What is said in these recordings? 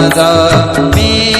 Radha may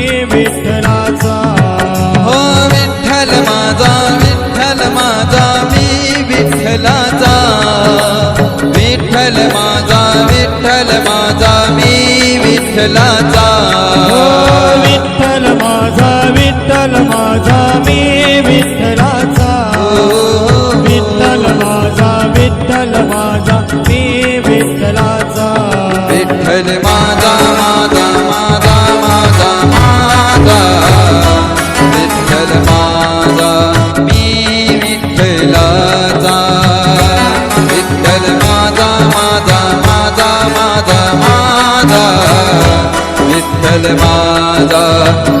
विठ्ठलाचा Thank you.